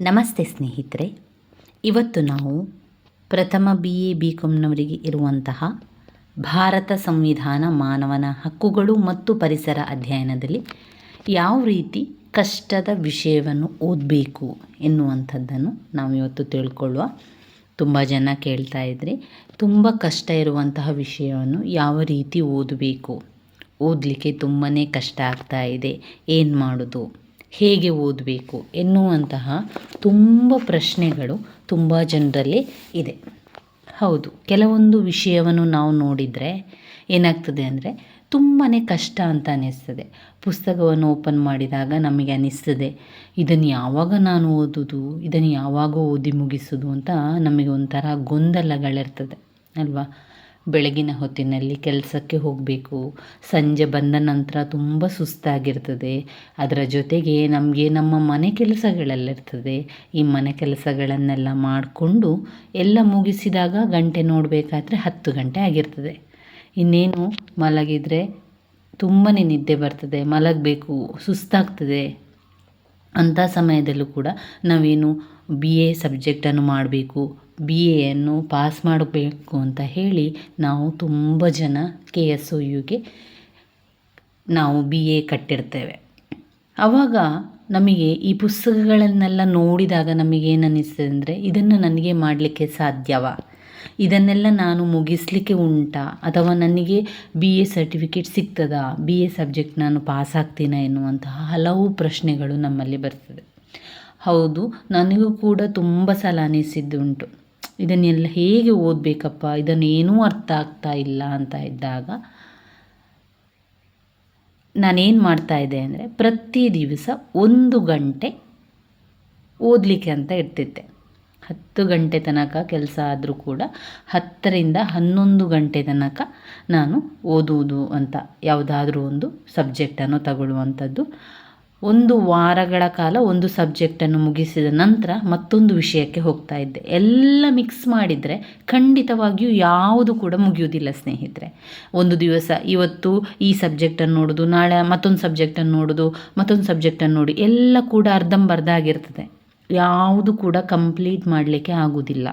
ನಮಸ್ತೆ ಸ್ನೇಹಿತರೆ, ಇವತ್ತು ನಾವು ಪ್ರಥಮ ಬಿ ಎ ಬಿ ಕಾಮ್ನವರಿಗೆ ಇರುವಂತಹ ಭಾರತ ಸಂವಿಧಾನ ಮಾನವನ ಹಕ್ಕುಗಳು ಮತ್ತು ಪರಿಸರ ಅಧ್ಯಯನದಲ್ಲಿ ಯಾವ ರೀತಿ ಕಷ್ಟದ ವಿಷಯವನ್ನು ಓದಬೇಕು ಎನ್ನುವಂಥದ್ದನ್ನು ನಾವು ಇವತ್ತು ತಿಳ್ಕೊಳ್ಳುವ. ತುಂಬ ಜನ ಕೇಳ್ತಾ ಇದ್ರಿ, ತುಂಬ ಕಷ್ಟ ಇರುವಂತಹ ವಿಷಯವನ್ನು ಯಾವ ರೀತಿ ಓದಬೇಕು? ಓದಲಿಕ್ಕೆ ತುಂಬಾ ಕಷ್ಟ ಆಗ್ತಾ ಇದೆ. ಏನು ಮಾಡೋದು? ಹೇಗೆ ಓದಬೇಕು ಎನ್ನುವಂತಹ ತುಂಬ ಪ್ರಶ್ನೆಗಳು ತುಂಬ ಜನರಲ್ಲಿ ಇದೆ. ಹೌದು, ಕೆಲವೊಂದು ವಿಷಯವನ್ನು ನಾವು ನೋಡಿದರೆ ಏನಾಗ್ತದೆ ಅಂದರೆ ತುಂಬಾ ಕಷ್ಟ ಅಂತ ಅನ್ನಿಸ್ತದೆ ಪುಸ್ತಕವನ್ನು ಓಪನ್ ಮಾಡಿದಾಗ ನಮಗೆ ಅನ್ನಿಸ್ತದೆ ಇದನ್ನು ಯಾವಾಗ ನಾನು ಓದೋದು, ಇದನ್ನು ಯಾವಾಗ ಓದಿ ಮುಗಿಸೋದು ಅಂತ ನಮಗೆ ಒಂಥರ ಗೊಂದಲಗಳಿರ್ತದೆ, ಅಲ್ವಾ? ಬೆಳಗಿನ ಹೊತ್ತಿನಲ್ಲಿ ಕೆಲಸಕ್ಕೆ ಹೋಗಬೇಕು. ಸಂಜೆ ಬಂದ ನಂತರ ತುಂಬ ಸುಸ್ತಾಗಿರ್ತದೆ. ಅದರ ಜೊತೆಗೆ ನಮಗೆ ನಮ್ಮ ಮನೆ ಕೆಲಸಗಳಲ್ಲಿರ್ತದೆ ಈ ಮನೆ ಕೆಲಸಗಳನ್ನೆಲ್ಲ ಮಾಡಿಕೊಂಡು ಎಲ್ಲ ಮುಗಿಸಿದಾಗ ಗಂಟೆ ನೋಡಬೇಕಾದ್ರೆ ಹತ್ತು ಗಂಟೆ ಆಗಿರ್ತದೆ. ಇನ್ನೇನು ಮಲಗಿದರೆ ತುಂಬಾ ನಿದ್ದೆ ಬರ್ತದೆ. ಮಲಗಬೇಕು, ಸುಸ್ತಾಗ್ತದೆ ಅಂಥ ಸಮಯದಲ್ಲೂ ಕೂಡ ನಾವೇನು ಬಿ ಎ ಸಬ್ಜೆಕ್ಟನ್ನು ಮಾಡಬೇಕು. ಬಿ ಎಯನ್ನು ಪಾಸ್ ಮಾಡಬೇಕು ಅಂತ ಹೇಳಿ ನಾವು ತುಂಬ ಜನ ಕೆ ಎಸ್ ಒ ಯುಗೆ ನಾವು ಬಿ ಎ ಕಟ್ಟಿರ್ತೇವೆ. ಆವಾಗ ನಮಗೆ ಈ ಪುಸ್ತಕಗಳನ್ನೆಲ್ಲ ನೋಡಿದಾಗ ನಮಗೇನು ಅನ್ನಿಸ್ತದೆ ಅಂದರೆ ಇದನ್ನು ನನಗೆ ಮಾಡಲಿಕ್ಕೆ ಸಾಧ್ಯವಾ. ಇದನ್ನೆಲ್ಲ ನಾನು ಮುಗಿಸಲಿಕ್ಕೆ ಉಂಟಾ? ಅಥವಾ ನನಗೆ ಬಿ ಎ ಸರ್ಟಿಫಿಕೇಟ್ ಸಿಗ್ತದಾ? ಬಿ ಎ ಸಬ್ಜೆಕ್ಟ್ ನಾನು ಪಾಸ್ ಆಗ್ತೀನ ಎನ್ನುವಂತಹ ಹಲವು ಪ್ರಶ್ನೆಗಳು ನಮ್ಮಲ್ಲಿ ಬರ್ತದೆ. ಹೌದು, ನನಗೂ ಕೂಡ ತುಂಬ ಸಲ ಅನಿಸಿದ್ದುಂಟು. ಇದನ್ನೆಲ್ಲ ಹೇಗೆ ಓದಬೇಕಪ್ಪ? ಇದನ್ನೇನೂ ಅರ್ಥ ಆಗ್ತಾ ಇಲ್ಲ ಅಂತ ಇದ್ದಾಗ ನಾನೇನು ಮಾಡ್ತಾ ಇದ್ದೆ ಅಂದರೆ ಪ್ರತಿ ದಿವಸ ಒಂದು ಗಂಟೆ ಓದಲಿಕ್ಕೆ ಅಂತ ಇರ್ತಿದ್ದೆ. ಹತ್ತು ಗಂಟೆ ತನಕ ಕೆಲಸ ಆದರೂ ಕೂಡ ಹತ್ತರಿಂದ ಹನ್ನೊಂದು ಗಂಟೆ ತನಕ ನಾನು ಓದುವುದು ಅಂತ ಯಾವುದಾದ್ರೂ ಒಂದು ಸಬ್ಜೆಕ್ಟನ್ನು ತಗೊಳ್ಳುವಂಥದ್ದು. ಒಂದು ವಾರಗಳ ಕಾಲ ಒಂದು ಸಬ್ಜೆಕ್ಟನ್ನು ಮುಗಿಸಿದ ನಂತರ ಮತ್ತೊಂದು ವಿಷಯಕ್ಕೆ ಹೋಗ್ತಾ ಇದ್ದೆ. ಎಲ್ಲ ಮಿಕ್ಸ್ ಮಾಡಿದರೆ ಖಂಡಿತವಾಗಿಯೂ ಯಾವುದು ಕೂಡ ಮುಗಿಯೋದಿಲ್ಲ ಸ್ನೇಹಿತರೆ. ಒಂದು ದಿವಸ ಇವತ್ತು ಈ ಸಬ್ಜೆಕ್ಟನ್ನು ನೋಡೋದು, ನಾಳೆ ಮತ್ತೊಂದು ಸಬ್ಜೆಕ್ಟನ್ನು ನೋಡೋದು, ಮತ್ತೊಂದು ಸಬ್ಜೆಕ್ಟನ್ನು ನೋಡಿ, ಎಲ್ಲ ಕೂಡ ಅರ್ಧಂಬರ್ಧ ಆಗಿರ್ತದೆ. ಯಾವುದು ಕೂಡ ಕಂಪ್ಲೀಟ್ ಮಾಡಲಿಕ್ಕೆ ಆಗೋದಿಲ್ಲ.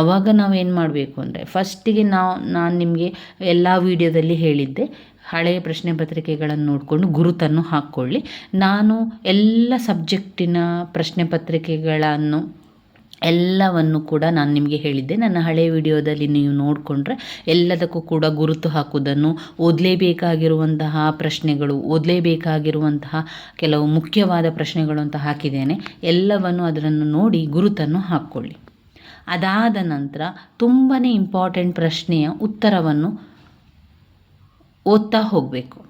ಆವಾಗ ನಾವೇನು ಮಾಡಬೇಕು ಅಂದರೆ ಫಸ್ಟಿಗೆ ನಾವು, ನಾನು ನಿಮಗೆ ಎಲ್ಲ ವೀಡಿಯೋದಲ್ಲಿ ಹೇಳಿದ್ದೆ. ಹಳೆಯ ಪ್ರಶ್ನೆ ಪತ್ರಿಕೆಗಳನ್ನು ನೋಡಿಕೊಂಡು ಗುರುತನ್ನು ಹಾಕ್ಕೊಳ್ಳಿ. ನಾನು ಎಲ್ಲ ಸಬ್ಜೆಕ್ಟಿನ ಪ್ರಶ್ನೆ ಪತ್ರಿಕೆಗಳನ್ನು ಎಲ್ಲವನ್ನು ಕೂಡ ನಾನು ನಿಮಗೆ ಹೇಳಿದ್ದೆ. ನನ್ನ ಹಳೆಯ ವಿಡಿಯೋದಲ್ಲಿ ನೀವು ನೋಡಿಕೊಂಡ್ರೆ ಎಲ್ಲದಕ್ಕೂ ಕೂಡ ಗುರುತು ಹಾಕುವುದನ್ನು, ಓದಲೇಬೇಕಾಗಿರುವಂತಹ ಪ್ರಶ್ನೆಗಳು, ಓದಲೇಬೇಕಾಗಿರುವಂತಹ ಕೆಲವು ಮುಖ್ಯವಾದ ಪ್ರಶ್ನೆಗಳು ಅಂತ ಹಾಕಿದ್ದೇನೆ. ಎಲ್ಲವನ್ನು ಅದನ್ನು ನೋಡಿ ಗುರುತನ್ನು ಹಾಕ್ಕೊಳ್ಳಿ. ಅದಾದ ನಂತರ ತುಂಬಾ ಇಂಪಾರ್ಟೆಂಟ್ ಪ್ರಶ್ನೆಯ ಉತ್ತರವನ್ನು ಓದ್ತಾ ಹೋಗಬೇಕು.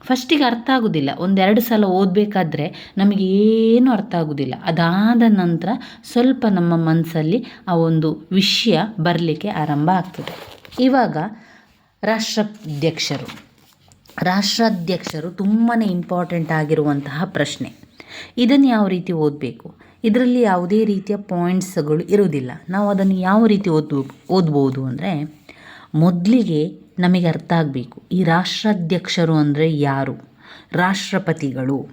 ಫಸ್ಟಿಗೆ ಅರ್ಥ ಆಗೋದಿಲ್ಲ. ಒಂದೆರಡು ಸಲ ಓದಬೇಕಾದ್ರೆ ನಮಗೆ ಏನೂ ಅರ್ಥ ಆಗೋದಿಲ್ಲ. ಅದಾದ ನಂತರ ಸ್ವಲ್ಪ ನಮ್ಮ ಮನಸ್ಸಲ್ಲಿ ಆ ಒಂದು ವಿಷಯ ಬರಲಿಕ್ಕೆ ಆರಂಭ ಆಗ್ತದೆ. ಇವಾಗ ರಾಷ್ಟ್ರಾಧ್ಯಕ್ಷರು. ರಾಷ್ಟ್ರಾಧ್ಯಕ್ಷರು ತುಂಬಾ ಇಂಪಾರ್ಟೆಂಟ್ ಆಗಿರುವಂತಹ ಪ್ರಶ್ನೆ. ಇದನ್ನು ಯಾವ ರೀತಿ ಓದಬೇಕು? ಇದರಲ್ಲಿ ಯಾವುದೇ ರೀತಿಯ ಪಾಯಿಂಟ್ಸ್ಗಳು ಇರುವುದಿಲ್ಲ. ನಾವು ಅದನ್ನು ಯಾವ ರೀತಿ ಓದ್ಬೋ, ಓದ್ಬೋದು ಅಂದರೆ ಮೊದಲಿಗೆ ನಮಗೆ ಅರ್ಥ ಆಗಬೇಕು. ಈ ರಾಷ್ಟ್ರಾಧ್ಯಕ್ಷರು ಅಂದರೆ ಯಾರು? ರಾಷ್ಟ್ರಪತಿಗಳು.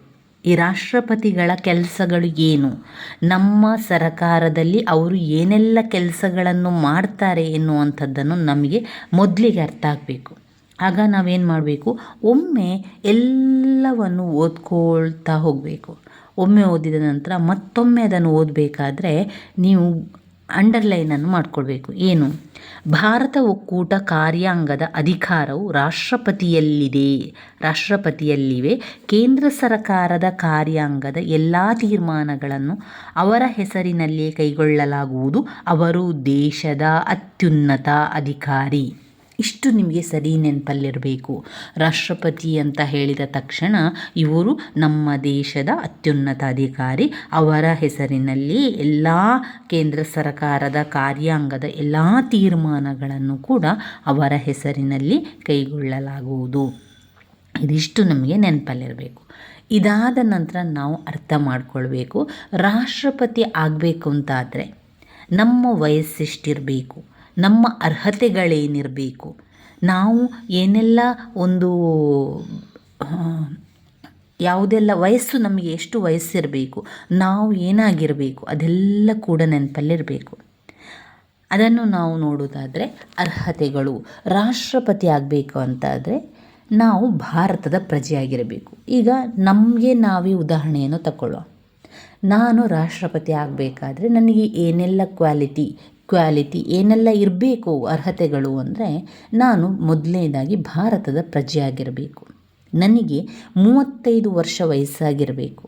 ಈ ರಾಷ್ಟ್ರಪತಿಗಳ ಕೆಲಸಗಳು ಏನು? ನಮ್ಮ ಸರಕಾರದಲ್ಲಿ ಅವರು ಏನೆಲ್ಲ ಕೆಲಸಗಳನ್ನು ಮಾಡ್ತಾರೆ ಎನ್ನುವಂಥದ್ದನ್ನು ನಮಗೆ ಮೊದಲಿಗೆ ಅರ್ಥ ಆಗಬೇಕು. ಆಗ ನಾವೇನು ಮಾಡಬೇಕು? ಒಮ್ಮೆ ಎಲ್ಲವನ್ನು ಓದ್ಕೊಳ್ತಾ ಹೋಗಬೇಕು. ಒಮ್ಮೆ ಓದಿದ ನಂತರ ಮತ್ತೊಮ್ಮೆ ಅದನ್ನು ಓದಬೇಕಾದ್ರೆ ನೀವು ಅಂಡರ್ಲೈನನ್ನು ಮಾಡಿಕೊಳ್ಬೇಕು. ಏನು? ಭಾರತ ಒಕ್ಕೂಟ ಕಾರ್ಯಾಂಗದ ಅಧಿಕಾರವು ರಾಷ್ಟ್ರಪತಿಯಲ್ಲಿದೆ. ರಾಷ್ಟ್ರಪತಿಯಲ್ಲಿವೆ. ಕೇಂದ್ರ ಸರ್ಕಾರದ ಕಾರ್ಯಾಂಗದ ಎಲ್ಲ ತೀರ್ಮಾನಗಳನ್ನು ಅವರ ಹೆಸರಿನಲ್ಲಿಯೇ ಕೈಗೊಳ್ಳಲಾಗುವುದು. ಅವರು ದೇಶದ ಅತ್ಯುನ್ನತ ಅಧಿಕಾರಿ. ಇಷ್ಟು ನಿಮಗೆ ಸರಿ ನೆನಪಲ್ಲಿರಬೇಕು. ರಾಷ್ಟ್ರಪತಿ ಅಂತ ಹೇಳಿದ ತಕ್ಷಣ ಇವರು ನಮ್ಮ ದೇಶದ ಅತ್ಯುನ್ನತ ಅಧಿಕಾರಿ ಅವರ ಹೆಸರಿನಲ್ಲಿ ಎಲ್ಲ ಕೇಂದ್ರ ಸರ್ಕಾರದ ಕಾರ್ಯಾಂಗದ ಎಲ್ಲ ತೀರ್ಮಾನಗಳನ್ನು ಕೂಡ ಅವರ ಹೆಸರಿನಲ್ಲಿ ಕೈಗೊಳ್ಳಲಾಗುವುದು. ಇದಿಷ್ಟು ನಮಗೆ ನೆನಪಲ್ಲಿರಬೇಕು. ಇದಾದ ನಂತರ ನಾವು ಅರ್ಥ ಮಾಡಿಕೊಳ್ಬೇಕು. ರಾಷ್ಟ್ರಪತಿ ಆಗಬೇಕು ಅಂತಾದರೆ ನಮ್ಮ ವಯಸ್ಸೆಷ್ಟಿರಬೇಕು? ನಮ್ಮ ಅರ್ಹತೆಗಳೇನಿರಬೇಕು? ನಾವು ಏನೆಲ್ಲ ಒಂದು ಯಾವುದೆಲ್ಲ ವಯಸ್ಸು ನಮಗೆ ಎಷ್ಟು ವಯಸ್ಸಿರಬೇಕು, ನಾವು ಏನಾಗಿರಬೇಕು, ಅದೆಲ್ಲ ಕೂಡ ನೆನಪಲ್ಲಿರಬೇಕು. ಅದನ್ನು ನಾವು ನೋಡೋದಾದರೆ ಅರ್ಹತೆಗಳು. ರಾಷ್ಟ್ರಪತಿ ಆಗಬೇಕು ಅಂತಾದರೆ ನಾವು ಭಾರತದ ಪ್ರಜೆಯಾಗಿರಬೇಕು. ಈಗ ನಮಗೆ ನಾವೇ ಉದಾಹರಣೆಯನ್ನು ತಗೊಳ್ಳುವ ನಾನು ರಾಷ್ಟ್ರಪತಿ ಆಗಬೇಕಾದ್ರೆ ನನಗೆ ಏನೆಲ್ಲ ಕ್ವಾಲಿಟಿ ಕ್ವಾಲಿಟಿ ಏನೆಲ್ಲ ಇರಬೇಕು, ಅರ್ಹತೆಗಳು ಅಂದರೆ ನಾನು ಮೊದಲನೇದಾಗಿ ಭಾರತದ ಪ್ರಜೆಯಾಗಿರಬೇಕು. ನನಗೆ ಮೂವತ್ತೈದು ವರ್ಷ ವಯಸ್ಸಾಗಿರಬೇಕು.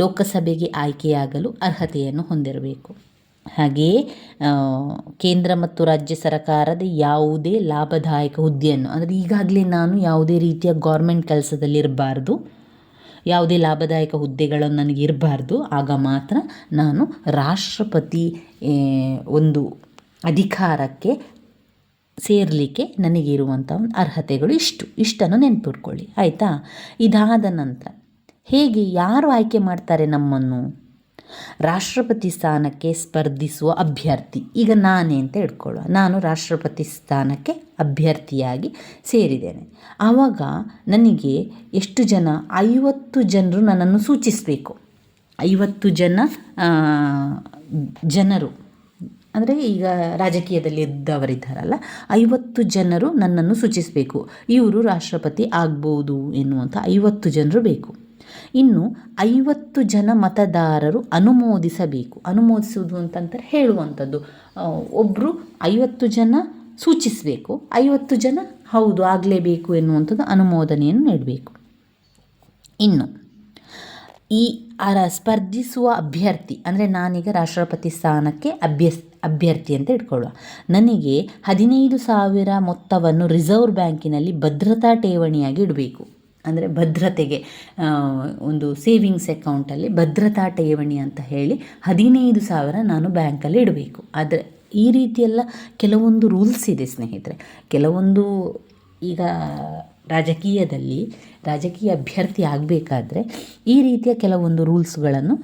ಲೋಕಸಭೆಗೆ ಆಯ್ಕೆಯಾಗಲು ಅರ್ಹತೆಯನ್ನು ಹೊಂದಿರಬೇಕು. ಹಾಗೆಯೇ ಕೇಂದ್ರ ಮತ್ತು ರಾಜ್ಯ ಸರ್ಕಾರದ ಯಾವುದೇ ಲಾಭದಾಯಕ ಹುದ್ದೆಯನ್ನು, ಅಂದರೆ ಈಗಾಗಲೇ ನಾನು ಯಾವುದೇ ರೀತಿಯ ಗೌರ್ಮೆಂಟ್ ಕೆಲಸದಲ್ಲಿ ಇರಬಾರ್ದು ಯಾವುದೇ ಲಾಭದಾಯಕ ಹುದ್ದೆಗಳು ನನಗೆ ಇರಬಾರ್ದು. ಆಗ ಮಾತ್ರ ನಾನು ರಾಷ್ಟ್ರಪತಿ ಒಂದು ಅಧಿಕಾರಕ್ಕೆ ಸೇರಲಿಕ್ಕೆ ನನಗಿರುವಂಥ ಒಂದು ಅರ್ಹತೆಗಳು ಇಷ್ಟು. ಇಷ್ಟನ್ನು ನೆನಪಿಟ್ಕೊಳ್ಳಿ. ಆಯಿತಾ? ಇದಾದ ನಂತರ ಹೇಗೆ, ಯಾರು ಆಯ್ಕೆ ಮಾಡ್ತಾರೆ ನಮ್ಮನ್ನು? ರಾಷ್ಟ್ರಪತಿ ಸ್ಥಾನಕ್ಕೆ ಸ್ಪರ್ಧಿಸುವ ಅಭ್ಯರ್ಥಿ. ಈಗ ನಾನೇ ಅಂತ ಇಟ್ಕೊಳ್ಳುವ ನಾನು ರಾಷ್ಟ್ರಪತಿ ಸ್ಥಾನಕ್ಕೆ ಅಭ್ಯರ್ಥಿಯಾಗಿ ಸೇರಿದ್ದೇನೆ. ಆವಾಗ ನನಗೆ ಎಷ್ಟು ಜನ, ಐವತ್ತು ಜನರು ನನ್ನನ್ನು ಸೂಚಿಸಬೇಕು. ಐವತ್ತು ಜನ ಜನರು. ಅಂದರೆ ಈಗ ರಾಜಕೀಯದಲ್ಲಿ ಇದ್ದವರಿದ್ದಾರಲ್ಲ, ಐವತ್ತು ಜನರು ನನ್ನನ್ನು ಸೂಚಿಸಬೇಕು. ಇವರು ರಾಷ್ಟ್ರಪತಿ ಆಗ್ಬೋದು ಎನ್ನುವಂಥ ಐವತ್ತು ಜನರು ಬೇಕು. ಇನ್ನು ಐವತ್ತು ಜನ ಮತದಾರರು ಅನುಮೋದಿಸಬೇಕು. ಅನುಮೋದಿಸುವುದು ಅಂತಂತಾರೆ ಹೇಳುವಂಥದ್ದು. ಒಬ್ಬರು ಐವತ್ತು ಜನ ಸೂಚಿಸಬೇಕು. ಐವತ್ತು ಜನ ಹೌದು ಆಗಲೇಬೇಕು ಎನ್ನುವಂಥದ್ದು ಅನುಮೋದನೆಯನ್ನು ನೀಡಬೇಕು. ಇನ್ನು ಈ ಅರ, ಸ್ಪರ್ಧಿಸುವ ಅಭ್ಯರ್ಥಿ, ಅಂದರೆ ನಾನೀಗ ರಾಷ್ಟ್ರಪತಿ ಸ್ಥಾನಕ್ಕೆ ಅಭ್ಯಸ್, ಅಭ್ಯರ್ಥಿ ಅಂತ ಇಟ್ಕೊಳ್ಳುವ ನನಗೆ ಹದಿನೈದು ಸಾವಿರ ಮೊತ್ತವನ್ನು ರಿಸರ್ವ್ ಬ್ಯಾಂಕಿನಲ್ಲಿ ಭದ್ರತಾ ಠೇವಣಿಯಾಗಿ ಇಡಬೇಕು. ಅಂದರೆ ಭದ್ರತೆಗೆ ಒಂದು ಸೇವಿಂಗ್ಸ್ ಅಕೌಂಟಲ್ಲಿ ಭದ್ರತಾ ಠೇವಣಿ ಅಂತ ಹೇಳಿ ಹದಿನೈದು ಸಾವಿರ ನಾನು ಬ್ಯಾಂಕಲ್ಲಿ ಇಡಬೇಕು. ಆದರೆ ಈ ರೀತಿಯೆಲ್ಲ ಕೆಲವೊಂದು ರೂಲ್ಸ್ ಇದೆ ಸ್ನೇಹಿತರೆ. ಕೆಲವೊಂದು ಈಗ ರಾಜಕೀಯದಲ್ಲಿ, ರಾಜಕೀಯ ಅಭ್ಯರ್ಥಿ ಆಗಬೇಕಾದ್ರೆ ಈ ರೀತಿಯ ಕೆಲವೊಂದು ರೂಲ್ಸ್ಗಳನ್ನು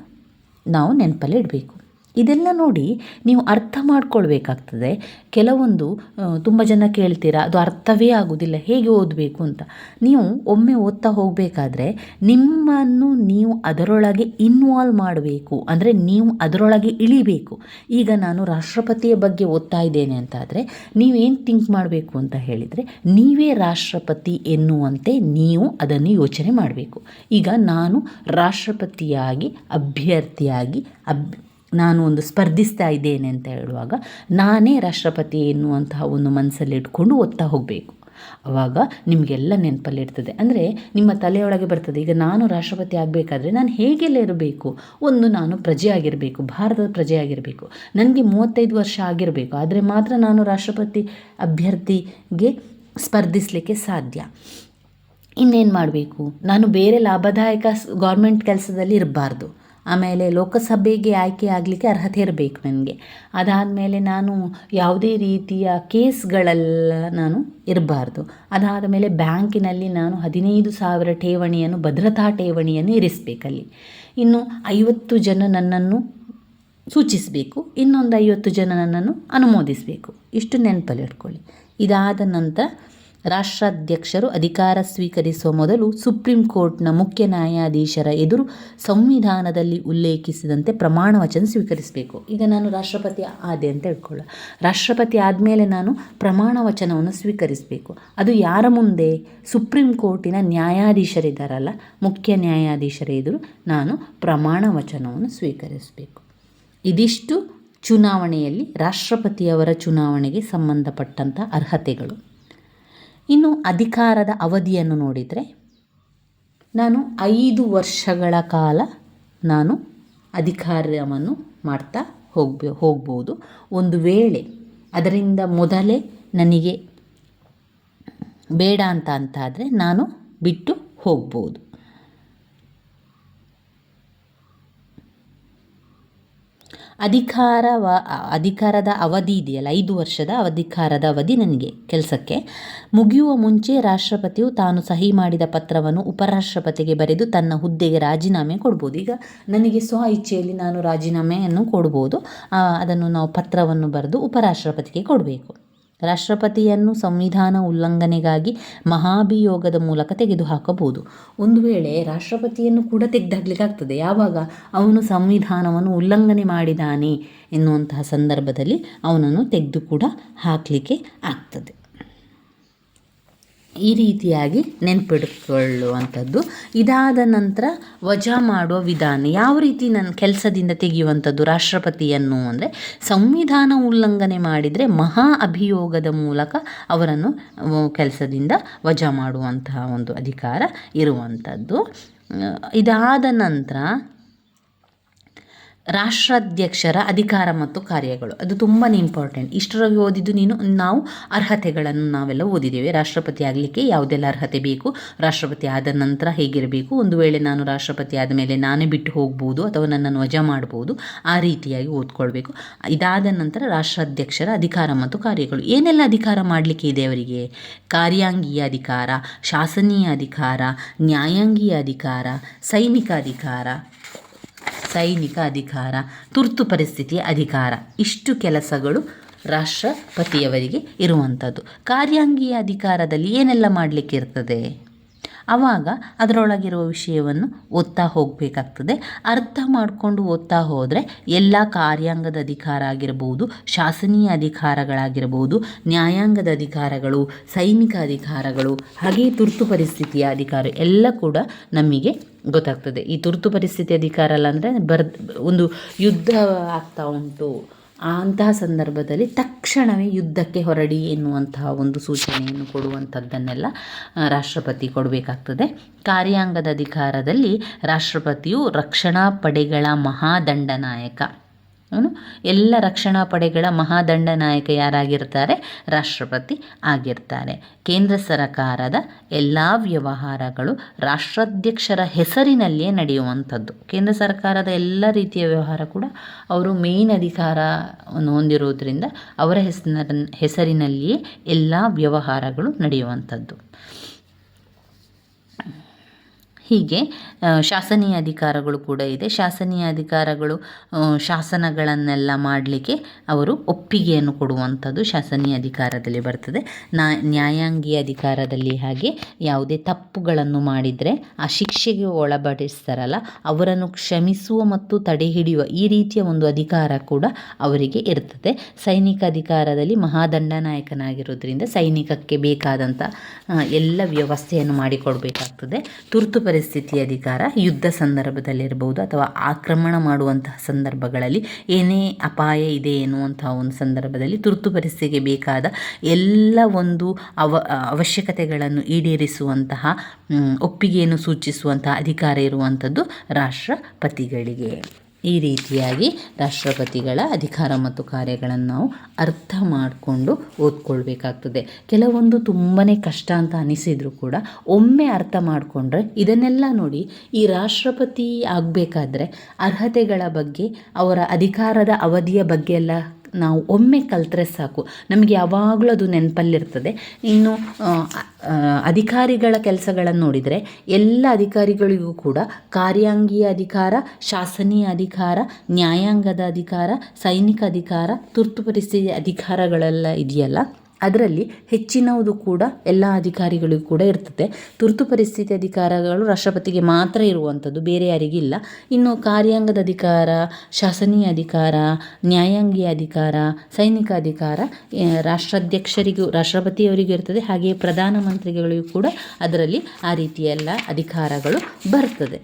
ನಾವು ನೆನಪಲ್ಲಿ ಇಡಬೇಕು. ಇದೆಲ್ಲ ನೋಡಿ ನೀವು ಅರ್ಥ ಮಾಡ್ಕೊಳ್ಬೇಕಾಗ್ತದೆ. ಕೆಲವೊಂದು ತುಂಬ ಜನ ಕೇಳ್ತೀರ, ಅದು ಅರ್ಥವೇ ಆಗೋದಿಲ್ಲ, ಹೇಗೆ ಓದಬೇಕು ಅಂತ? ನೀವು ಒಮ್ಮೆ ಓದ್ತಾ ಹೋಗಬೇಕಾದ್ರೆ ನಿಮ್ಮನ್ನು ನೀವು ಅದರೊಳಗೆ ಇನ್ವಾಲ್ವ್ ಮಾಡಬೇಕು. ಅಂದರೆ ನೀವು ಅದರೊಳಗೆ ಇಳಿಬೇಕು. ಈಗ ನಾನು ರಾಷ್ಟ್ರಪತಿಯ ಬಗ್ಗೆ ಓದ್ತಾ ಇದ್ದೇನೆ ಅಂತಾದರೆ, ನೀವೇನು ಥಿಂಕ್ ಮಾಡಬೇಕು ಅಂತ ಹೇಳಿದರೆ, ನೀವೇ ರಾಷ್ಟ್ರಪತಿ ಎನ್ನುವಂತೆ ನೀವು ಅದನ್ನು ಯೋಚನೆ ಮಾಡಬೇಕು. ಈಗ ನಾನು ರಾಷ್ಟ್ರಪತಿಯಾಗಿ, ಅಭ್ಯರ್ಥಿಯಾಗಿ ಅಬ್ ನಾನು ಒಂದು ಸ್ಪರ್ಧಿಸ್ತಾ ಇದ್ದೇನೆ ಅಂತ ಹೇಳುವಾಗ ನಾನೇ ರಾಷ್ಟ್ರಪತಿ ಎನ್ನುವಂತಹ ಒಂದು ಮನಸ್ಸಲ್ಲಿ ಇಟ್ಕೊಂಡು ಓದ್ತಾ ಹೋಗಬೇಕು. ಅವಾಗ ನಿಮಗೆಲ್ಲ ನೆನಪಲ್ಲಿರ್ತದೆ ಅಂದರೆ ನಿಮ್ಮ ತಲೆಯೊಳಗೆ ಬರ್ತದೆ, ಈಗ ನಾನು ರಾಷ್ಟ್ರಪತಿ ಆಗಬೇಕಾದ್ರೆ ನಾನು ಹೇಗೆಲ್ಲ ಇರಬೇಕು? ಒಂದು ನಾನು ಪ್ರಜೆ ಆಗಿರಬೇಕು, ಭಾರತದ ಪ್ರಜೆ ಆಗಿರಬೇಕು. ನನಗೆ ಮೂವತ್ತೈದು ವರ್ಷ ಆಗಿರಬೇಕು, ಆದರೆ ಮಾತ್ರ ನಾನು ರಾಷ್ಟ್ರಪತಿ ಅಭ್ಯರ್ಥಿಗೆ ಸ್ಪರ್ಧಿಸಲಿಕ್ಕೆ ಸಾಧ್ಯ. ಇನ್ನೇನು ಮಾಡಬೇಕು? ನಾನು ಬೇರೆ ಲಾಭದಾಯಕ ಗೌರ್ಮೆಂಟ್ ಕೆಲಸದಲ್ಲಿ ಇರಬಾರ್ದು. ಆಮೇಲೆ ಲೋಕಸಭೆಗೆ ಆಯ್ಕೆ ಆಗಲಿಕ್ಕೆ ಅರ್ಹತೆ ಇರಬೇಕು ನನಗೆ. ಅದಾದಮೇಲೆ ನಾನು ಯಾವುದೇ ರೀತಿಯ ಕೇಸ್ಗಳೆಲ್ಲ ನಾನು ಇರಬಾರ್ದು. ಅದಾದ ಮೇಲೆ ಬ್ಯಾಂಕಿನಲ್ಲಿ ನಾನು ಹದಿನೈದು ಸಾವಿರ ಠೇವಣಿಯನ್ನು, ಭದ್ರತಾ ಠೇವಣಿಯನ್ನು ಇರಿಸಬೇಕಲ್ಲಿ ಇನ್ನು ಐವತ್ತು ಜನ ನನ್ನನ್ನು ಸೂಚಿಸಬೇಕು. ಇನ್ನೊಂದು ಐವತ್ತು ಜನ ನನ್ನನ್ನು ಅನುಮೋದಿಸಬೇಕು. ಇಷ್ಟು ನೆನಪಲ್ಲಿ ಇಟ್ಕೊಳ್ಳಿ. ಇದಾದ ನಂತರ ರಾಷ್ಟ್ರಾಧ್ಯಕ್ಷರು ಅಧಿಕಾರ ಸ್ವೀಕರಿಸುವ ಮೊದಲು ಸುಪ್ರೀಂ ಕೋರ್ಟ್ನ ಮುಖ್ಯ ನ್ಯಾಯಾಧೀಶರ ಎದುರು ಸಂವಿಧಾನದಲ್ಲಿ ಉಲ್ಲೇಖಿಸಿದಂತೆ ಪ್ರಮಾಣ ವಚನ ಸ್ವೀಕರಿಸಬೇಕು. ಈಗ ನಾನು ರಾಷ್ಟ್ರಪತಿ ಆದೆ ಅಂತ ಹೇಳ್ಕೊಳ್ಳ ರಾಷ್ಟ್ರಪತಿ ಆದಮೇಲೆ ನಾನು ಪ್ರಮಾಣ ವಚನವನ್ನು ಸ್ವೀಕರಿಸಬೇಕು. ಅದು ಯಾರ ಮುಂದೆ? ಸುಪ್ರೀಂ ಕೋರ್ಟಿನ ನ್ಯಾಯಾಧೀಶರಿದ್ದಾರಲ್ಲ, ಮುಖ್ಯ ನ್ಯಾಯಾಧೀಶರ ಎದುರು ನಾನು ಪ್ರಮಾಣ ವಚನವನ್ನು ಸ್ವೀಕರಿಸಬೇಕು. ಇದಿಷ್ಟು ಚುನಾವಣೆಯಲ್ಲಿ ರಾಷ್ಟ್ರಪತಿಯವರ ಚುನಾವಣೆಗೆ ಸಂಬಂಧಪಟ್ಟಂಥ ಅರ್ಹತೆಗಳು. ಇನ್ನು ಅಧಿಕಾರದ ಅವಧಿಯನ್ನು ನೋಡಿದರೆ ನಾನು ಐದು ವರ್ಷಗಳ ಕಾಲ ನಾನು ಅಧಿಕಾರವನ್ನು ಮಾಡ್ತಾ ಹೋಗ್ಬೇ, ಹೋಗ್ಬೋದು. ಒಂದು ವೇಳೆ ಅದರಿಂದ ಮೊದಲೇ ನನಗೆ ಬೇಡ ಅಂತ ಅಂತಾದರೆ ನಾನು ಬಿಟ್ಟು ಹೋಗ್ಬೋದು. ಅಧಿಕಾರ ಅಧಿಕಾರದ ಅವಧಿ ಇದೆಯಲ್ಲ, ಐದು ವರ್ಷದ ಅಧಿಕಾರದ ಅವಧಿ ನನಗೆ ಕೆಲಸಕ್ಕೆ. ಮುಗಿಯುವ ಮುಂಚೆ ರಾಷ್ಟ್ರಪತಿಯು ತಾನು ಸಹಿ ಮಾಡಿದ ಪತ್ರವನ್ನು ಉಪರಾಷ್ಟ್ರಪತಿಗೆ ಬರೆದು ತನ್ನ ಹುದ್ದೆಗೆ ರಾಜೀನಾಮೆ ಕೊಡ್ಬೋದು. ಈಗ ನನಗೆ ಸ್ವ ಇಚ್ಛೆಯಲ್ಲಿ ನಾನು ರಾಜೀನಾಮೆಯನ್ನು ಕೊಡ್ಬೋದು. ಅದನ್ನು ನಾವು ಪತ್ರವನ್ನು ಬರೆದು ಉಪರಾಷ್ಟ್ರಪತಿಗೆ ಕೊಡಬೇಕು. ರಾಷ್ಟ್ರಪತಿಯನ್ನು ಸಂವಿಧಾನ ಉಲ್ಲಂಘನೆಗಾಗಿ ಮಹಾಭಿಯೋಗದ ಮೂಲಕ ತೆಗೆದುಹಾಕಬಹುದು. ಒಂದು ವೇಳೆ ರಾಷ್ಟ್ರಪತಿಯನ್ನು ಕೂಡ ತೆಗೆದುಹಾಕ್ಲಿಕ್ಕಾಗ್ತದೆ ಯಾವಾಗ? ಅವನು ಸಂವಿಧಾನವನ್ನು ಉಲ್ಲಂಘನೆ ಮಾಡಿದ್ದಾನೆ ಎನ್ನುವಂತಹ ಸಂದರ್ಭದಲ್ಲಿ ಅವನನ್ನು ತೆಗೆದು ಕೂಡ ಹಾಕಲಿಕ್ಕೆ ಆಗ್ತದೆ. ಈ ರೀತಿಯಾಗಿ ನೆನ್ಪಿಟ್ಕೊಳ್ಳುವಂಥದ್ದು ಇದಾದ ನಂತರ ವಜಾ ಮಾಡುವ ವಿಧಾನ, ಯಾವ ರೀತಿ ನನ್ನ ಕೆಲಸದಿಂದ ತೆಗೆಯುವಂಥದ್ದು ರಾಷ್ಟ್ರಪತಿಯನ್ನು ಅಂದರೆ ಸಂವಿಧಾನ ಉಲ್ಲಂಘನೆ ಮಾಡಿದರೆ ಮಹಾ ಅಭಿಯೋಗದ ಮೂಲಕ ಅವರನ್ನು ಕೆಲಸದಿಂದ ವಜಾ ಮಾಡುವಂತಹ ಒಂದು ಅಧಿಕಾರ ಇರುವಂಥದ್ದು. ಇದಾದ ನಂತರ ರಾಷ್ಟ್ರಾಧ್ಯಕ್ಷರ ಅಧಿಕಾರ ಮತ್ತು ಕಾರ್ಯಗಳು. ಅದು ತುಂಬಾ ಇಂಪಾರ್ಟೆಂಟ್ ಇಷ್ಟರವರೆಗೆ ಓದಿದ್ದು ನೀನು, ನಾವು ಅರ್ಹತೆಗಳನ್ನು ನಾವೆಲ್ಲ ಓದಿದ್ದೇವೆ. ರಾಷ್ಟ್ರಪತಿ ಆಗಲಿಕ್ಕೆ ಯಾವುದೆಲ್ಲ ಅರ್ಹತೆ ಬೇಕು, ರಾಷ್ಟ್ರಪತಿ ಆದ ನಂತರ ಹೇಗಿರಬೇಕು? ಒಂದು ವೇಳೆ ನಾನು ರಾಷ್ಟ್ರಪತಿ ಆದ ಮೇಲೆ ನಾನೇ ಬಿಟ್ಟು ಹೋಗ್ಬೋದು ಅಥವಾ ನನ್ನನ್ನು ವಜಾ ಮಾಡ್ಬೋದು, ಆ ರೀತಿಯಾಗಿ ಓದ್ಕೊಳ್ಬೇಕು. ಇದಾದ ನಂತರ ರಾಷ್ಟ್ರಾಧ್ಯಕ್ಷರ ಅಧಿಕಾರ ಮತ್ತು ಕಾರ್ಯಗಳು. ಏನೆಲ್ಲ ಅಧಿಕಾರ ಮಾಡಲಿಕ್ಕೆ ಇದೆ ಅವರಿಗೆ? ಕಾರ್ಯಾಂಗೀಯ ಅಧಿಕಾರ, ಶಾಸನೀಯ ಅಧಿಕಾರ, ನ್ಯಾಯಾಂಗೀಯ ಅಧಿಕಾರ, ಸೈನಿಕ ಅಧಿಕಾರ. ಸೈನಿಕ ಅಧಿಕಾರ ತುರ್ತು ಪರಿಸ್ಥಿತಿಯ ಅಧಿಕಾರ ಇಷ್ಟು ಕೆಲಸಗಳು ರಾಷ್ಟ್ರಪತಿಯವರಿಗೆ ಇರುವಂಥದ್ದು ಕಾರ್ಯಾಂಗೀಯ ಅಧಿಕಾರದಲ್ಲಿ ಏನೆಲ್ಲ ಮಾಡಲಿಕ್ಕೆ ಇರ್ತದೆ? ಆವಾಗ ಅದರೊಳಗಿರುವ ವಿಷಯವನ್ನು ಓದ್ತಾ ಹೋಗಬೇಕಾಗ್ತದೆ. ಅರ್ಥ ಮಾಡಿಕೊಂಡು ಓದ್ತಾ ಹೋದರೆ ಎಲ್ಲ ಕಾರ್ಯಾಂಗದ ಅಧಿಕಾರ ಆಗಿರಬಹುದು ಶಾಸನೀಯ ಅಧಿಕಾರಗಳಾಗಿರಬಹುದು ನ್ಯಾಯಾಂಗದ ಅಧಿಕಾರಗಳು, ಸೈನಿಕ ಅಧಿಕಾರಗಳು, ಹಾಗೆ ತುರ್ತು ಪರಿಸ್ಥಿತಿಯ ಅಧಿಕಾರ ಎಲ್ಲ ಕೂಡ ನಮಗೆ ಗೊತ್ತಾಗ್ತದೆ. ಈ ತುರ್ತು ಪರಿಸ್ಥಿತಿ ಅಧಿಕಾರ ಅಲ್ಲ ಅಂದರೆ ಒಂದು ಯುದ್ಧ ಆಗ್ತಾ ಉಂಟು. ಅಂತಹ ಸಂದರ್ಭದಲ್ಲಿ ತಕ್ಷಣವೇ ಯುದ್ಧಕ್ಕೆ ಹೊರಡಿ ಎನ್ನುವಂತಹ ಒಂದು ಸೂಚನೆಯನ್ನು ಕೊಡುವಂಥದ್ದನ್ನೆಲ್ಲ ರಾಷ್ಟ್ರಪತಿ ಕೊಡಬೇಕಾಗ್ತದೆ. ಕಾರ್ಯಾಂಗದ ಅಧಿಕಾರದಲ್ಲಿ ರಾಷ್ಟ್ರಪತಿಯು ರಕ್ಷಣಾ ಪಡೆಗಳ ಮಹಾದಂಡನಾಯಕ. ಎಲ್ಲ ರಕ್ಷಣಾ ಪಡೆಗಳ ಮಹಾದಂಡ ನಾಯಕ ಯಾರಾಗಿರ್ತಾರೆ? ರಾಷ್ಟ್ರಪತಿ ಆಗಿರ್ತಾರೆ. ಕೇಂದ್ರ ಸರ್ಕಾರದ ಎಲ್ಲ ವ್ಯವಹಾರಗಳು ರಾಷ್ಟ್ರಾಧ್ಯಕ್ಷರ ಹೆಸರಿನಲ್ಲಿಯೇ ನಡೆಯುವಂಥದ್ದು. ಕೇಂದ್ರ ಸರ್ಕಾರದ ಎಲ್ಲ ರೀತಿಯ ವ್ಯವಹಾರ ಕೂಡ ಅವರು ಮೇನ್ ಅಧಿಕಾರವನ್ನು ಹೊಂದಿರುವುದರಿಂದ ಅವರ ಹೆಸರಿನ ಹೆಸರಿನಲ್ಲಿಯೇ ಎಲ್ಲ ವ್ಯವಹಾರಗಳು ನಡೆಯುವಂಥದ್ದು. ಹೀಗೆ ಶಾಸನೀಯ ಅಧಿಕಾರಗಳು ಕೂಡ ಇದೆ. ಶಾಸನೀಯ ಅಧಿಕಾರಗಳು ಶಾಸನಗಳನ್ನೆಲ್ಲ ಮಾಡಲಿಕ್ಕೆ ಅವರು ಒಪ್ಪಿಗೆಯನ್ನು ಕೊಡುವಂಥದ್ದು ಶಾಸನೀಯ ಅಧಿಕಾರದಲ್ಲಿ ಬರ್ತದೆ. ನಾ ನ್ಯಾಯಾಂಗೀಯ ಅಧಿಕಾರದಲ್ಲಿ ಹಾಗೆ ಯಾವುದೇ ತಪ್ಪುಗಳನ್ನು ಮಾಡಿದರೆ ಆ ಶಿಕ್ಷೆಗೆ ಒಳಪಡಿಸ್ತಾರಲ್ಲ, ಅವರನ್ನು ಕ್ಷಮಿಸುವ ಮತ್ತು ತಡೆ ಹಿಡಿಯುವ ಈ ರೀತಿಯ ಒಂದು ಅಧಿಕಾರ ಕೂಡ ಅವರಿಗೆ ಇರ್ತದೆ. ಸೈನಿಕ ಅಧಿಕಾರದಲ್ಲಿ ಮಹಾದಂಡನಾಯಕನಾಗಿರೋದ್ರಿಂದ ಸೈನಿಕಕ್ಕೆ ಬೇಕಾದಂಥ ಎಲ್ಲ ವ್ಯವಸ್ಥೆಯನ್ನು ಮಾಡಿಕೊಡಬೇಕಾಗ್ತದೆ. ತುರ್ತು ಪರಿಸ್ಥಿತಿ ಅಧಿಕಾರ ಯುದ್ಧ ಸಂದರ್ಭದಲ್ಲಿರ್ಬೋದು ಅಥವಾ ಆಕ್ರಮಣ ಮಾಡುವಂತಹ ಸಂದರ್ಭಗಳಲ್ಲಿ ಏನೇ ಅಪಾಯ ಇದೆ ಎನ್ನುವಂತಹ ಒಂದು ಸಂದರ್ಭದಲ್ಲಿ ತುರ್ತು ಪರಿಸ್ಥಿತಿಗೆ ಬೇಕಾದ ಎಲ್ಲ ಒಂದು ಅವ, ಅವಶ್ಯಕತೆಗಳನ್ನು ಈಡೇರಿಸುವಂತಹ ಒಪ್ಪಿಗೆಯನ್ನು ಸೂಚಿಸುವಂತಹ ಅಧಿಕಾರ ಇರುವಂಥದ್ದು ರಾಷ್ಟ್ರಪತಿಗಳಿಗೆ. ಈ ರೀತಿಯಾಗಿ ರಾಷ್ಟ್ರಪತಿಗಳ ಅಧಿಕಾರ ಮತ್ತು ಕಾರ್ಯಗಳನ್ನು ನಾವು ಅರ್ಥ ಮಾಡಿಕೊಂಡು ಓದ್ಕೊಳ್ಬೇಕಾಗ್ತದೆ. ಕೆಲವೊಂದು ತುಂಬಾ ಕಷ್ಟ ಅಂತ ಅನಿಸಿದರೂ ಕೂಡ ಒಮ್ಮೆ ಅರ್ಥ ಮಾಡಿಕೊಂಡ್ರೆ ಇದನ್ನೆಲ್ಲ ನೋಡಿ ಈ ರಾಷ್ಟ್ರಪತಿ ಆಗಬೇಕಾದ್ರೆ ಅರ್ಹತೆಗಳ ಬಗ್ಗೆ, ಅವರ ಅಧಿಕಾರದ ಅವಧಿಯ ಬಗ್ಗೆ ಎಲ್ಲ ನಾವು ಒಮ್ಮೆ ಕಲ್ತ್ರೆ ಸಾಕು. ನಮಗೆ ಯಾವಾಗಲೂ ಅದು ನೆನಪಲ್ಲಿರ್ತದೆ. ಇನ್ನು ಅಧಿಕಾರಿಗಳ ಕೆಲಸಗಳನ್ನು ನೋಡಿದರೆ ಎಲ್ಲ ಅಧಿಕಾರಿಗಳಿಗೂ ಕೂಡ ಕಾರ್ಯಾಂಗೀಯ ಅಧಿಕಾರ, ಶಾಸನೀಯ ಅಧಿಕಾರ, ನ್ಯಾಯಾಂಗದ ಅಧಿಕಾರ, ಸೈನಿಕ ಅಧಿಕಾರ, ತುರ್ತು ಪರಿಸ್ಥಿತಿ ಅಧಿಕಾರಗಳೆಲ್ಲ ಇದೆಯಲ್ಲ. ಅದರಲ್ಲಿ ಹೆಚ್ಚಿನವುದು ಕೂಡ ಎಲ್ಲ ಅಧಿಕಾರಿಗಳಿಗೂ ಕೂಡ ಇರ್ತದೆ. ತುರ್ತು ಪರಿಸ್ಥಿತಿ ಅಧಿಕಾರಗಳು ರಾಷ್ಟ್ರಪತಿಗೆ ಮಾತ್ರ ಇರುವಂಥದ್ದು ಬೇರೆ ಯಾರಿಗಿಲ್ಲ ಇನ್ನು ಕಾರ್ಯಾಂಗದ ಅಧಿಕಾರ, ಶಾಸನೀಯ ಅಧಿಕಾರ, ನ್ಯಾಯಾಂಗೀಯ ಅಧಿಕಾರ, ಸೈನಿಕ ಅಧಿಕಾರ ರಾಷ್ಟ್ರಾಧ್ಯಕ್ಷರಿಗೂ, ರಾಷ್ಟ್ರಪತಿಯವರಿಗೂ ಇರ್ತದೆ. ಹಾಗೆಯೇ ಪ್ರಧಾನಮಂತ್ರಿಗಳಿಗೂ ಕೂಡ ಅದರಲ್ಲಿ ಆ ರೀತಿಯೆಲ್ಲ ಅಧಿಕಾರಗಳು ಬರ್ತದೆ.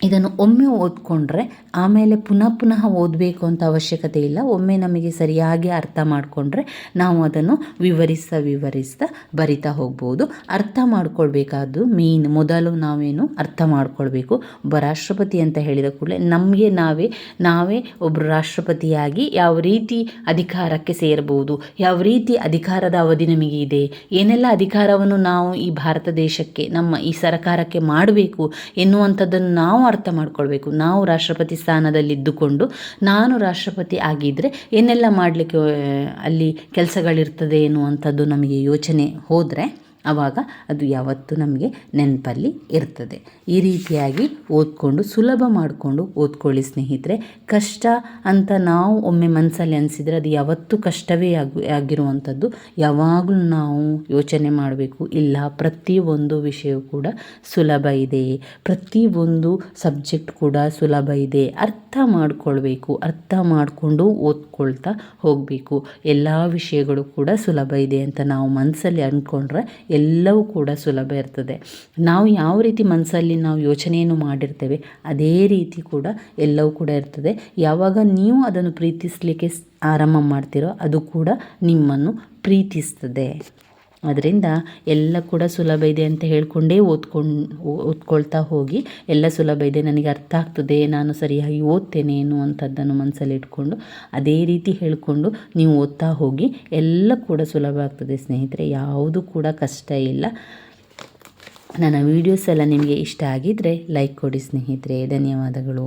ಇದನ್ನು ಒಮ್ಮೆ ಓದ್ಕೊಂಡ್ರೆ ಆಮೇಲೆ ಪುನಃ ಪುನಃ ಓದಬೇಕು ಅಂತ ಅವಶ್ಯಕತೆ ಇಲ್ಲ. ಒಮ್ಮೆ ನಮಗೆ ಸರಿಯಾಗಿ ಅರ್ಥ ಮಾಡಿಕೊಂಡ್ರೆ ನಾವು ಅದನ್ನು ವಿವರಿಸ್ತಾ ವಿವರಿಸ್ತಾ ಬರಿತಾ ಹೋಗ್ಬೋದು. ಅರ್ಥ ಮಾಡ್ಕೊಳ್ಬೇಕಾದ್ದು ಮೇನ್ ಮೊದಲು ನಾವೇನು ಅರ್ಥ ಮಾಡ್ಕೊಳ್ಬೇಕು. ಒಬ್ಬ ರಾಷ್ಟ್ರಪತಿ ಅಂತ ಹೇಳಿದ ಕೂಡಲೇ ನಮಗೆ ನಾವೇ ನಾವೇ ಒಬ್ಬರು ರಾಷ್ಟ್ರಪತಿಯಾಗಿ ಯಾವ ರೀತಿ ಅಧಿಕಾರಕ್ಕೆ ಸೇರಬಹುದು, ಯಾವ ರೀತಿ ಅಧಿಕಾರದ ಅವಧಿ ನಮಗೆ ಇದೆ, ಏನೆಲ್ಲ ಅಧಿಕಾರವನ್ನು ನಾವು ಈ ಭಾರತ ದೇಶಕ್ಕೆ, ನಮ್ಮ ಈ ಸರ್ಕಾರಕ್ಕೆ ಮಾಡಬೇಕು ಎನ್ನುವಂಥದ್ದನ್ನು ನಾವು ಅರ್ಥ ಮಾಡ್ಕೊಳ್ಬೇಕು. ನಾವು ರಾಷ್ಟ್ರಪತಿ ಸ್ಥಾನದಲ್ಲಿದ್ದುಕೊಂಡು ನಾನು ರಾಷ್ಟ್ರಪತಿ ಆಗಿದ್ದರೆ ಏನೆಲ್ಲ ಮಾಡಲಿಕ್ಕೆ, ಅಲ್ಲಿ ಕೆಲಸಗಳಿರ್ತದೆ ಎನ್ನುವಂಥದ್ದು ನಮಗೆ ಯೋಚನೆ ಹೋದರೆ ಆವಾಗ ಅದು ಯಾವತ್ತೂ ನಮಗೆ ನೆನಪಲ್ಲಿ ಇರ್ತದೆ. ಈ ರೀತಿಯಾಗಿ ಓದ್ಕೊಂಡು, ಸುಲಭ ಮಾಡಿಕೊಂಡು ಓದ್ಕೊಳ್ಳಿ ಸ್ನೇಹಿತರೆ. ಕಷ್ಟ ಅಂತ ನಾವು ಒಮ್ಮೆ ಮನಸ್ಸಲ್ಲಿ ಅನಿಸಿದರೆ ಅದು ಯಾವತ್ತೂ ಕಷ್ಟವೇ ಆಗಿ, ಆಗಿರುವಂಥದ್ದು. ಯಾವಾಗಲೂ ನಾವು ಯೋಚನೆ ಮಾಡಬೇಕು, ಇಲ್ಲ ಪ್ರತಿಯೊಂದು ವಿಷಯ ಕೂಡ ಸುಲಭ ಇದೆ. ಪ್ರತಿಯೊಂದು ಸಬ್ಜೆಕ್ಟ್ ಕೂಡ ಸುಲಭ ಇದೆ. ಅರ್ಥ ಮಾಡಿಕೊಳ್ಬೇಕು, ಅರ್ಥ ಮಾಡಿಕೊಂಡು ಓದ್ಕೊಳ್ತಾ ಹೋಗಬೇಕು. ಎಲ್ಲ ವಿಷಯಗಳು ಕೂಡ ಸುಲಭ ಇದೆ ಅಂತ ನಾವು ಮನಸ್ಸಲ್ಲಿ ಅಂದ್ಕೊಂಡ್ರೆ ಎಲ್ಲವೂ ಕೂಡ ಸುಲಭ ಇರ್ತದೆ. ನಾವು ಯಾವ ರೀತಿ ಮನಸ್ಸಲ್ಲಿ ನಾವು ಯೋಚನೆಯನ್ನು ಮಾಡಿರ್ತೇವೆ, ಅದೇ ರೀತಿ ಕೂಡ ಎಲ್ಲವೂ ಕೂಡ ಇರ್ತದೆ. ಯಾವಾಗ ನೀವು ಅದನ್ನು ಪ್ರೀತಿಸಲಿಕ್ಕೆ ಆರಂಭ ಮಾಡ್ತೀರೋ ಅದು ಕೂಡ ನಿಮ್ಮನ್ನು ಪ್ರೀತಿಸ್ತದೆ. ಅದರಿಂದ ಎಲ್ಲ ಕೂಡ ಸುಲಭ ಇದೆ ಅಂತ ಹೇಳ್ಕೊಂಡೇ ಓದ್ಕೊಂಡು ಓದ್ಕೊಳ್ತಾ ಹೋಗಿ ಎಲ್ಲ ಸುಲಭ ಇದೆ, ನನಗೆ ಅರ್ಥ ಆಗ್ತದೆ, ನಾನು ಸರಿಯಾಗಿ ಓದ್ತೇನೆ ಅನ್ನುವಂಥದ್ದನ್ನು ಮನಸ್ಸಲ್ಲಿ ಇಟ್ಕೊಂಡು ಅದೇ ರೀತಿ ಹೇಳಿಕೊಂಡು ನೀವು ಓದ್ತಾ ಹೋಗಿ ಎಲ್ಲ ಕೂಡ ಸುಲಭ ಆಗ್ತದೆ ಸ್ನೇಹಿತರೆ, ಯಾವುದು ಕೂಡ ಕಷ್ಟ ಇಲ್ಲ. ನನ್ನ ವೀಡಿಯೋಸ್ ಎಲ್ಲ ನಿಮಗೆ ಇಷ್ಟ ಆಗಿದ್ದರೆ ಲೈಕ್ ಕೊಡಿ ಸ್ನೇಹಿತರೆ, ಧನ್ಯವಾದಗಳು.